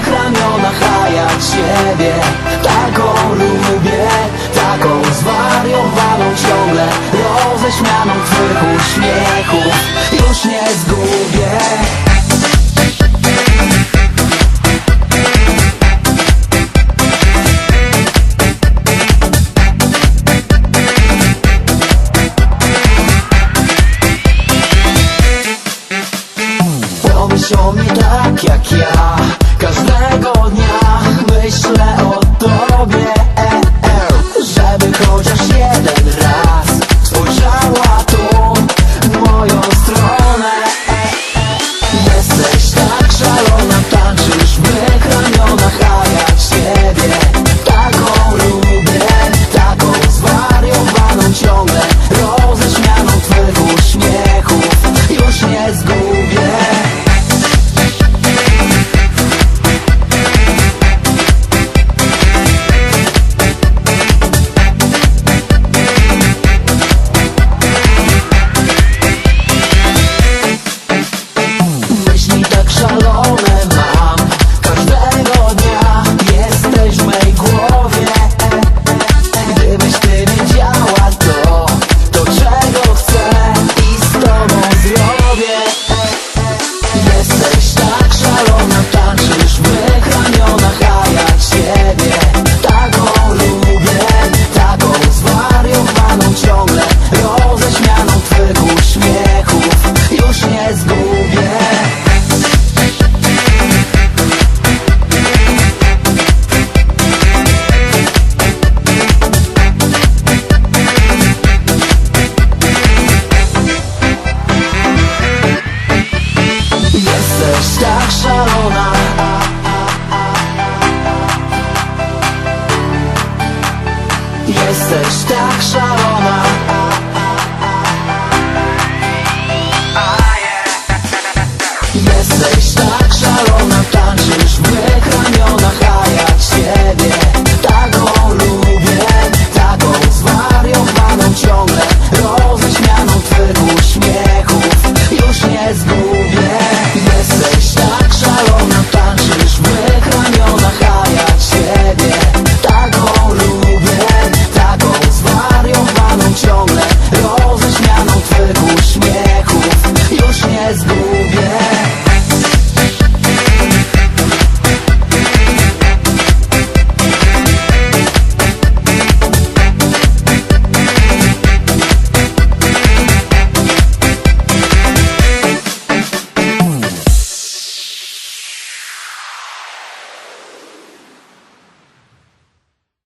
mych ramionach, a ja ciebie Taką lubię, taką zwariowaną ciągle. Roześmianą twych uśmiechów Już nie zgubię. Pomyśl o mnie tak jak ja Każdego dnia Jesteś tak szalona. Jesteś tak szalona